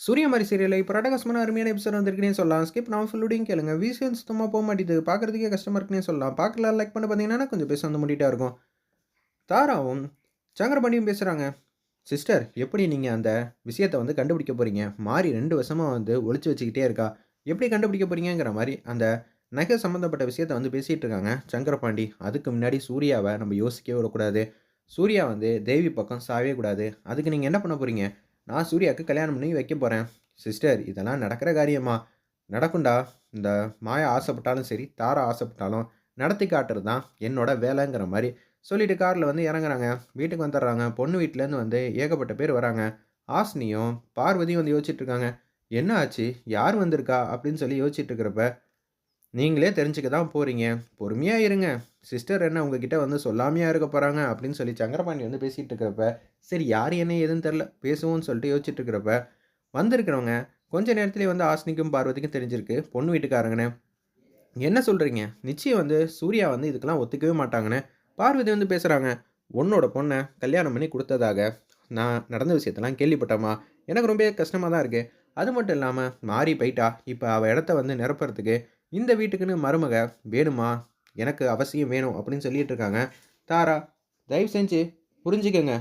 சூரியமாரி சீரியல்ல இப்போ ரடகஸ்மான அருமையான எபிசோட் வந்திருக்குனே சொல்லலாம். ஸ்கிப் நான் ஃபுல்லுடையும் கேளுங்க. விசிஎன் சும்மா போக மாட்டேது பார்க்குறதுக்கே கஷ்டமாக இருக்குன்னே சொல்லலாம். பார்க்கலாம் லைக் பண்ண பார்த்தீங்கன்னா, கொஞ்சம் பேச வந்து முடிட்டா இருக்கும். தாராவும் சங்கரபாண்டியும் பேசுகிறாங்க சிஸ்டர் எப்படி நீங்கள் அந்த விஷயத்தை வந்து கண்டுபிடிக்க போகிறீங்க மாறி ரெண்டு வருஷமாக வந்து ஒழிச்சு வச்சுக்கிட்டே இருக்கா. எப்படி கண்டுபிடிக்க போகிறீங்கிற மாதிரி அந்த நகை சம்மந்தப்பட்ட விஷயத்த வந்து பேசிகிட்டு இருக்காங்க சங்கரபாண்டி. அதுக்கு முன்னாடி சூர்யாவை நம்ம யோசிக்கவே விடக்கூடாது. சூர்யா வந்து தேவி பக்கம் சாவே கூடாது. அதுக்கு நீங்கள் என்ன பண்ண போகிறீங்க நான் சூர்யாவுக்கு கல்யாணம் பண்ணி வைக்க போகிறேன் சிஸ்டர் இதெல்லாம் நடக்கிற காரியமா? நடக்கும்டா. இந்த மாயா ஆசைப்பட்டாலும் சரி, தாரா ஆசைப்பட்டாலும் நடத்தி காட்டுறது தான் என்னோட வேலைங்கிற மாதிரி சொல்லிட்டு காரில் வந்து இறங்குறாங்க. வீட்டுக்கு வந்துடுறாங்க. பொண்ணு வீட்டிலேருந்து வந்து ஏகப்பட்ட பேர் வராங்க. ஆஸ்னியும் பார்வதியும் வந்து யோசிச்சுட்டு இருக்காங்க. என்ன ஆச்சு? யார் வந்திருக்கா? அப்படின்னு சொல்லி யோசிச்சுட்டு இருக்கிறப்ப, நீங்களே தெரிஞ்சுக்க தான் போகிறீங்க பொறுமையாக இருங்க. சிஸ்டர் என்ன உங்ககிட்ட வந்து சொல்லாமையாக இருக்க போகிறாங்க அப்படின்னு சொல்லி சங்கரபாண்டி வந்து பேசிகிட்டு இருக்கிறப்ப, சரி யார் என்ன ஏதுன்னு தெரில. பேசுவோம்னு சொல்லிட்டு யோசிச்சுட்டு இருக்கிறப்ப, வந்திருக்கிறவங்க கொஞ்ச நேரத்துலேயே வந்து ஆஸ்னிக்கும் பார்வதிக்கும் தெரிஞ்சிருக்கு. பொண்ணு வீட்டுக்காரங்கன்னு. என்ன சொல்கிறீங்க நிச்சயம் வந்து சூர்யா வந்து இதுக்கெல்லாம் ஒத்துக்கவே மாட்டாங்கன்னு பார்வதி வந்து பேசுகிறாங்க உன்னோட பொண்ணை கல்யாணம் பண்ணி கொடுத்ததாக நான் நடந்த விஷயத்தெல்லாம் கேள்விப்பட்டோமா எனக்கு ரொம்ப கஷ்டமாக தான் இருக்குது அது மட்டும் இல்லாமல் மாறி போயிட்டா. இப்போ அவள் இடத்த வந்து நிரப்புறதுக்கு இந்த வீட்டுக்குன்னு மருமக வேணுமா? எனக்கு அவசியம் வேணும் அப்படின்னு சொல்லிட்டு இருக்காங்க. தாரா தயவு செஞ்சு புரிஞ்சுக்கங்க.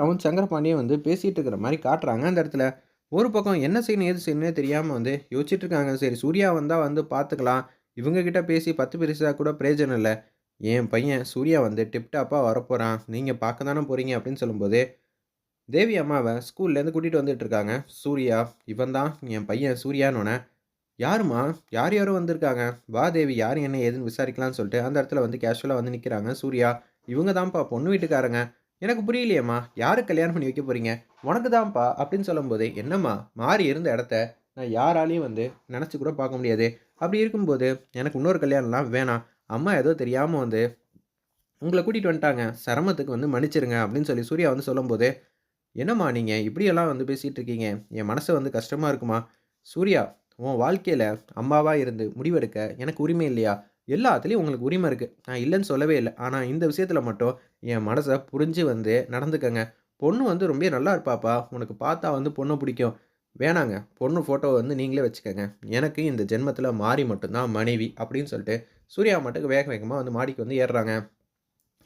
அவன் சங்கரபாண்டியன் வந்து பேசிகிட்டு இருக்கிற மாதிரி காட்டுறாங்க அந்த இடத்துல. ஒரு பக்கம் என்ன செய்யணும், எது செய்யணும்னே தெரியாமல் வந்து யோசிச்சுட்டு இருக்காங்க. சரி சூர்யா வந்தால் வந்து பார்த்துக்கலாம். இவங்கக்கிட்ட பேசி பத்து பெருசாக கூட பிரயோஜனம் இல்லை என் பையன் சூர்யா வந்து டிப்டாப்பாக வரப்போகிறான் நீங்கள் பார்க்க தானே போகிறீங்க அப்படின்னு சொல்லும்போது, தேவி அம்மாவை ஸ்கூல்லேருந்து கூட்டிகிட்டு வந்துட்டு இருக்காங்க. சூர்யா இவன் தான் என் பையன் சூர்யான்னு யாரும்மா? யார் யாரோ வந்திருக்காங்க. வா தேவி யார் என்ன ஏதுன்னு விசாரிக்கலாம்னு சொல்லிட்டு அந்த இடத்துல வந்து கேஷுவலாக வந்து நிற்கிறாங்க சூர்யா. இவங்க தான்ப்பா பொண்ணு வீட்டுக்காரங்க. எனக்கு புரியலையேம்மா. யாருக்கு கல்யாணம் பண்ணி வைக்க போகிறீங்க உனக்கு தான்ப்பா அப்படின்னு சொல்லும்போது, என்னம்மா மாறி இருந்த இடத்த நான் யாராலையும் வந்து நினச்சி கூட பார்க்க முடியாது. அப்படி இருக்கும்போது எனக்கு இன்னொரு கல்யாணம்லாம் வேணாம். அம்மா ஏதோ தெரியாமல் வந்து உங்களை கூட்டிகிட்டு வந்துட்டாங்க. சிரமத்துக்கு வந்து மன்னிச்சிருங்க அப்படின்னு சொல்லி சூர்யா வந்து சொல்லும்போது, என்னம்மா நீங்கள் இப்படியெல்லாம் வந்து பேசிகிட்டு இருக்கீங்க? என் மனசு வந்து கஷ்டமாக இருக்குமா சூர்யா உன் வாழ்க்கையில் அம்மாவாக இருந்து முடிவெடுக்க எனக்கு உரிமை இல்லையா? எல்லாத்துலேயும் உங்களுக்கு உரிமை இருக்குது நான் இல்லைன்னு சொல்லவே இல்லை ஆனால் இந்த விஷயத்தில் மட்டும் என் மனசை புரிஞ்சு வந்து நடந்துக்கங்க. பொண்ணு வந்து ரொம்ப நல்லா இருப்பாப்பா. உனக்கு பார்த்தா வந்து பொண்ணு பிடிக்கும். வேணாங்க. பொண்ணு ஃபோட்டோவை வந்து நீங்களே வச்சுக்கோங்க எனக்கு இந்த ஜென்மத்தில் மாறி மட்டும் தான் மனைவி அப்படின்னு சொல்லிட்டு சூர்யா மட்டுக்கு வேக வேகமாக வந்து மாடிக்கு வந்து ஏறுறாங்க.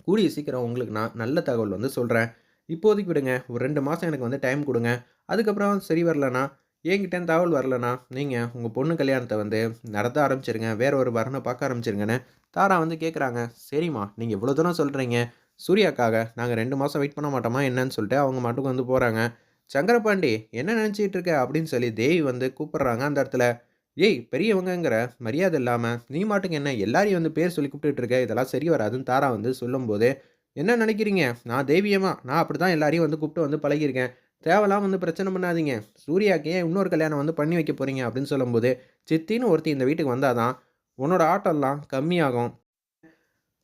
கூடிய சீக்கிரம் உங்களுக்கு நான் நல்ல தகவல் வந்து சொல்கிறேன் இப்போதைக்கு விடுங்க. ஒரு ரெண்டு மாதம் எனக்கு வந்து டைம் கொடுங்க அதுக்கப்புறம் சரி வரலன்னா, என்கிட்டேருந்து தகவல் வரலண்ணா நீங்கள் உங்கள் பொண்ணு கல்யாணத்தை வந்து நடத்த ஆரம்பிச்சிருங்க வேற ஒரு வரனை பார்க்க ஆரம்பிச்சிருங்கன்னு தாரா வந்து கேட்குறாங்க. சரிம்மா நீங்கள் இவ்வளோ தூரம் சொல்கிறீங்க சூர்யாக்காக நாங்கள் ரெண்டு மாதம் வெயிட் பண்ண மாட்டோமா என்னன்னு சொல்லிட்டு அவங்க மட்டுக்கு வந்து போகிறாங்க சங்கரபாண்டி என்ன நினைச்சிட்டு இருக்க? அப்படின்னு சொல்லி தேவி வந்து கூப்பிட்றாங்க அந்த இடத்துல. ஏய் பெரியவங்கங்கிற மரியாதை இல்லாமல் நீ மாட்டுக்கு என்ன எல்லாரையும் வந்து பேர் சொல்லி கூப்பிட்டுட்டு இருக்க. இதெல்லாம் சரி வராதுன்னு தாரா வந்து சொல்லும்போது, என்ன நினைக்கிறீங்க? நான் தெய்வியமா நான் அப்படி தான் எல்லாரையும் வந்து கூப்பிட்டு வந்து பழகியிருக்கேன். தேவலாம் வந்து பிரச்சனை பண்ணாதீங்க. சூர்யாக்கு ஏன் இன்னொரு கல்யாணம் வந்து பண்ணி வைக்க போகிறீங்க அப்படின்னு சொல்லும்போது, சித்தின்னு ஒருத்தி இந்த வீட்டுக்கு வந்தால் தான் உன்னோட ஆட்டம்லாம் கம்மியாகும்.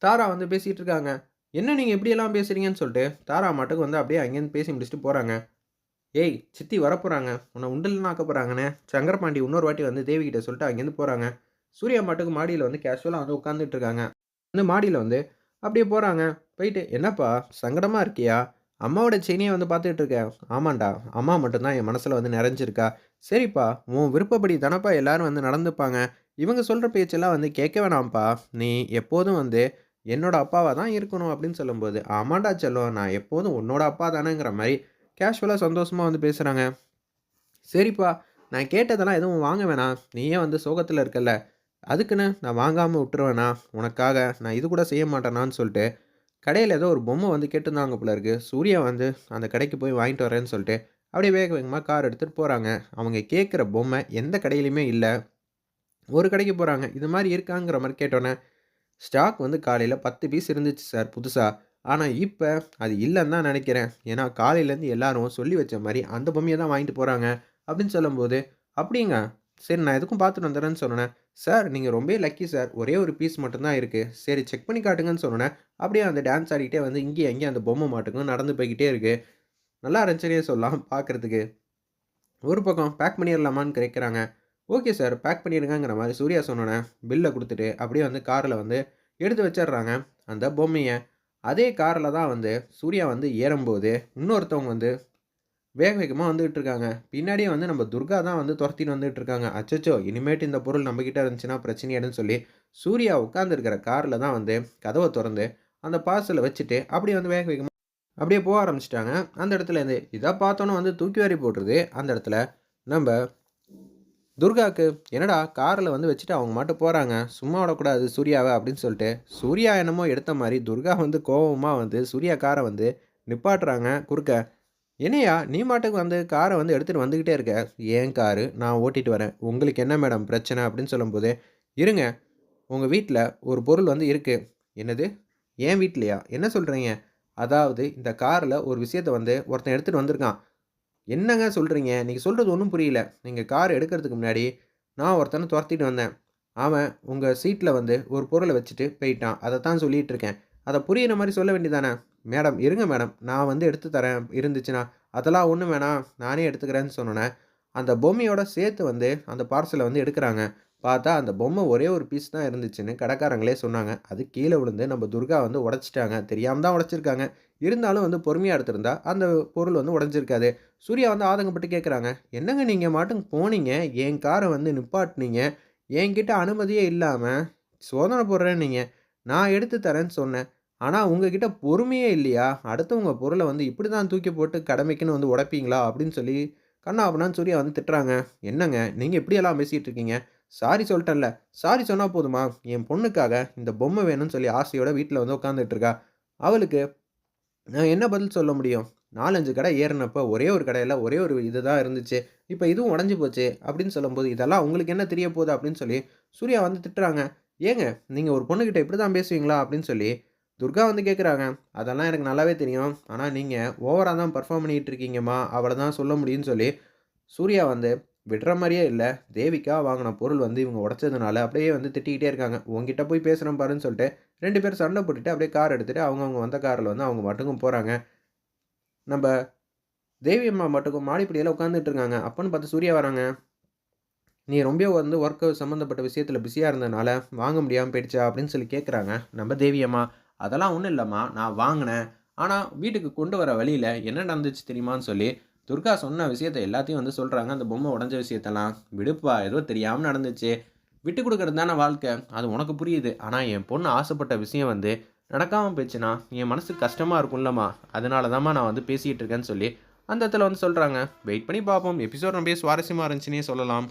தாரா வந்து பேசிகிட்டு இருக்காங்க. என்ன நீங்கள் இப்படியெல்லாம் பேசுகிறீங்கன்னு சொல்லிட்டு தாரா மாட்டுக்கு வந்து அப்படியே அங்கேருந்து பேசி முடிச்சுட்டு போகிறாங்க ஏய் சித்தி வரப்போகிறாங்க உன்னை உண்டில்ன்னு ஆக்க போறாங்கன்னு சங்கரபாண்டி இன்னொரு வாட்டி வந்து தேவிகிட்ட சொல்லிட்டு அங்கேருந்து போகிறாங்க சூர்யா மாட்டுக்கு மாடியில் வந்து கேஷுவலாக வந்து உட்காந்துட்டு இருக்காங்க. வந்து மாடியில் வந்து அப்படியே போகிறாங்க போயிட்டு என்னப்பா சங்கடமாக இருக்கியா? அம்மாவோட செயினியை வந்து பார்த்துட்டு இருக்கேன் ஆமாண்டா. அம்மா மட்டும்தான் என் மனசில் வந்து நிறைஞ்சிருக்கா. சரிப்பா உன் விருப்பப்படி தானப்பா எல்லாரும் வந்து நடந்துப்பாங்க. இவங்க சொல்கிற பேச்செல்லாம் வந்து கேட்க வேணாம்ப்பா. நீ எப்போதும் வந்து என்னோட அப்பாவாக தான் இருக்கணும் அப்படின்னு சொல்லும்போது, ஆமாண்டா செல்லம். நான் எப்போதும் உன்னோட அப்பா தானேங்கிற மாதிரி கேஷுவலாக சந்தோஷமாக வந்து பேசுகிறாங்க சரிப்பா நான் கேட்டதெல்லாம் எதுவும் வாங்க வேணாம். நீயே வந்து சோகத்தில் இருக்கல்ல. அதுக்குன்னு நான் வாங்காமல் விட்டுருவேண்ணா உனக்காக நான் இது கூட செய்ய மாட்டேனான்னு சொல்லிட்டு, கடையில் ஏதோ ஒரு பொம்மை வந்து கேட்டிருந்தாங்க போல இருக்கு. சூர்யா வந்து அந்த கடைக்கு போய் வாங்கிட்டு வரேன்னு சொல்லிட்டு, அப்படியே வேக வேகமாக கார் எடுத்துகிட்டு போகிறாங்க அவங்க கேட்குற பொம்மை எந்த கடையிலையுமே இல்லை ஒரு கடைக்கு போகிறாங்க இது மாதிரி இருக்காங்கிற மாதிரி கேட்டோன்னே ஸ்டாக் வந்து காலையில் பத்து பீஸ் இருந்துச்சு சார் புதுசாக ஆனால் இப்போ அது இல்லைன்னு தான் நினைக்கிறேன். ஏன்னா காலையிலேருந்து எல்லாரும் சொல்லி வச்ச மாதிரி அந்த பொம்மையை தான் வாங்கிட்டு போகிறாங்க அப்படின்னு சொல்லும்போது, அப்படிங்க. சரி நான் எதுக்கும் பார்த்துட்டு வந்துடுறேன்னு சொன்னேன். சார் நீங்கள் ரொம்பவே லக்கி சார். ஒரே ஒரு பீஸ் மட்டும்தான் இருக்குது சரி செக் பண்ணி காட்டுங்கன்னு சொன்னேன். அப்படியே அந்த டான்ஸ் ஆடிக்கிட்டே வந்து இங்கேயும் அங்கேயும் அந்த பொம்மை மாட்டுக்கும் நடந்து போய்கிட்டே இருக்குது நல்லா இருந்துச்சுனே சொல்லலாம் பார்க்குறதுக்கு ஒரு பக்கம் பேக் பண்ணிடலாமான்னு கேட்குறாங்க. ஓகே சார் பேக் பண்ணிடுங்கங்கிற மாதிரி சூர்யா சொன்னோன்னே பில்லை கொடுத்துட்டு அப்படியே வந்து காரில் வந்து எடுத்து வச்சிடுறாங்க அந்த பொம்மையை. அதே காரில் தான் வந்து சூர்யா வந்து ஏறும்போது, இன்னொருத்தவங்க வந்து வேக வேகமாக வந்துகிட்டு இருக்காங்க பின்னாடியே வந்து நம்ம துர்கா தான் வந்து துரத்தின்னு வந்துட்டு இருக்காங்க அச்சச்சோ இனிமேட்டு இந்த பொருள் நம்மக்கிட்ட இருந்துச்சுன்னா பிரச்சனையாடுன்னு சொல்லி சூர்யா உட்காந்துருக்கிற காரில் தான் வந்து கதவை திறந்து அந்த பார்சலை வச்சுட்டு அப்படியே வந்து வேக வேகமாக அப்படியே போக ஆரம்பிச்சிட்டாங்க. அந்த இடத்துல இருந்து இதை பார்த்தோன்னே வந்து தூக்கி வாரி போட்டுருது. அந்த இடத்துல நம்ம துர்காவுக்கு என்னடா காரில் வந்து வச்சுட்டு அவங்க மட்டும் போகிறாங்க சும்மா விடக்கூடாது சூர்யாவை அப்படின்னு சொல்லிட்டு சூர்யா என்னமோ எடுத்த மாதிரி துர்கா வந்து கோபமாக வந்து சூர்யா காரை வந்து நிப்பாட்டுறாங்க. குறுக்க என்னையா நீ மாட்டுக்கு வந்து காரை வந்து எடுத்துகிட்டு வந்துக்கிட்டே இருக்க? ஏன் காரு? நான் ஓட்டிகிட்டு வரேன். உங்களுக்கு என்ன மேடம் பிரச்சனை? அப்படின்னு சொல்லும்போது இருங்க. உங்கள் வீட்டில் ஒரு பொருள் வந்து இருக்குது என்னது? ஏன் வீட்லையா? என்ன சொல்கிறீங்க அதாவது இந்த காரில் ஒரு விஷயத்தை வந்து ஒருத்தன் எடுத்துகிட்டு வந்திருக்கான். என்னங்க சொல்கிறீங்க நீங்கள் சொல்கிறது ஒன்றும் புரியல. நீங்கள் கார் எடுக்கிறதுக்கு முன்னாடி நான் ஒருத்தனை துரத்திட்டு வந்தேன். அவன் உங்கள் சீட்டில் வந்து ஒரு பொருளை வச்சுட்டு போயிட்டான். அதை தான் சொல்லிகிட்டு இருக்கேன். அதை புரியிற மாதிரி சொல்ல வேண்டியதானே மேடம் இருங்க மேடம். நான் வந்து எடுத்து தரேன். இருந்துச்சுன்னா அதெல்லாம் ஒன்றும் வேணாம். நானே எடுத்துக்கிறேன்னு சொன்னோன்னே அந்த பொம்மையோட சேர்த்து வந்து அந்த பார்சலை வந்து எடுக்கிறாங்க. பார்த்தா அந்த பொம்மை ஒரே ஒரு பீஸ் தான் இருந்துச்சுன்னு கடைக்காரங்களே சொன்னாங்க. அது கீழே விழுந்து நம்ம துர்கா வந்து உடச்சிட்டாங்க. தெரியாமல் தான் உடச்சிருக்காங்க. இருந்தாலும் வந்து பொறுமையாக எடுத்திருந்தா அந்த பொருள் வந்து உடஞ்சிருக்காது. சூர்யா வந்து ஆதங்கப்பட்டு கேட்குறாங்க என்னங்க நீங்கள் மாட்டும் போனீங்க? என் காரை வந்து நிப்பாட்டினீங்க. என்கிட்ட அனுமதியே இல்லாமல் சோதனை போடுறேன் நீங்கள் நான் எடுத்து தரேன்னு சொன்னேன். ஆனால் உங்ககிட்ட பொறுமையே இல்லையா? அடுத்தவங்க பொருளை வந்து இப்படி தான் தூக்கி போட்டு கடமைக்குன்னு வந்து உடைப்பீங்களா? அப்படின்னு சொல்லி கண்ணா அப்படின்னா சூர்யா வந்து திட்டுறாங்க. என்னங்க? நீங்கள் எப்படியெல்லாம் பேசிகிட்டு இருக்கீங்க. சாரி சொல்லிட்டேன்ல. சாரி சொன்னால் போதுமா? என் பொண்ணுக்காக இந்த பொம்மை வேணும்னு சொல்லி ஆசையோட வீட்டில் வந்து உட்காந்துட்டு இருக்கா. அவளுக்கு நான் என்ன பதில் சொல்ல முடியும்? நாலஞ்சு கடை ஏறினப்போ ஒரே ஒரு கடையில் ஒரே ஒரு இது தான் இருந்துச்சு. இப்போ இதுவும் உடஞ்சி போச்சு அப்படின்னு சொல்லும்போது இதெல்லாம் உங்களுக்கு என்ன தெரிய போகுது அப்படின்னு சொல்லி சூர்யா வந்து திட்டுறாங்க. ஏங்க நீங்கள் ஒரு பொண்ணுக்கிட்ட இப்படி தான் பேசுவீங்களா? அப்படின்னு சொல்லி துர்கா வந்து கேட்குறாங்க அதெல்லாம் எனக்கு நல்லாவே தெரியும். ஆனால் நீங்கள் ஓவராக தான் பர்ஃபார்ம் பண்ணிகிட்டு இருக்கீங்கம்மா அவளை தான் சொல்ல முடியும்னு சொல்லி சூர்யா வந்து விடுற மாதிரியே இல்லை. தேவிக்கா வாங்கின பொருள் வந்து இவங்க உடச்சதுனால அப்படியே வந்து திட்டிக்கிட்டே இருக்காங்க. உங்ககிட்ட போய் பேசுகிறேன் பாருன்னு சொல்லிட்டு ரெண்டு பேரும் சண்டை போட்டுட்டு அப்படியே கார் எடுத்துகிட்டு அவங்கவுங்க வந்த காரில் வந்து அவங்க மட்டுக்கும் போகிறாங்க நம்ம தேவி அம்மா மட்டுக்கும் மாடிப்படியில் உட்காந்துட்டு இருக்காங்க அப்போன்னு பார்த்து சூர்யா வராங்க. நீ ரொம்ப வந்து ஒர்க்கு சம்மந்தப்பட்ட விஷயத்தில் பிஸியாக இருந்ததுனால வாங்க முடியாமல் போயிடுச்சா? அப்படின்னு சொல்லி கேட்குறாங்க நம்ம தேவி அம்மா. அதெல்லாம் ஒன்றும் இல்லைம்மா நான் வாங்கினேன். ஆனால் வீட்டுக்கு கொண்டு வர வழியில் என்ன நடந்துச்சு தெரியுமான்னு சொல்லி துர்கா சொன்ன விஷயத்த எல்லாத்தையும் வந்து சொல்கிறாங்க அந்த பொம்மை உடஞ்ச விஷயத்தெல்லாம் விடுப்பா ஏதோ தெரியாமல் நடந்துச்சு. விட்டு கொடுக்கறது தானே வாழ்க்கை? அது உனக்கு புரியுது. ஆனால் என் பொண்ணு ஆசைப்பட்ட விஷயம் வந்து நடக்காமல் போயிடுச்சுன்னா என் மனசுக்கு கஷ்டமாக இருக்கும்லம்மா. அதனால தான்மா நான் வந்து பேசிகிட்டு இருக்கேன்னு சொல்லி அந்த இடத்துல வந்து சொல்கிறாங்க வெயிட் பண்ணி பார்ப்போம். எபிசோட் ரொம்ப சுவாரஸ்யமாக இருந்துச்சுன்னே சொல்லலாம்.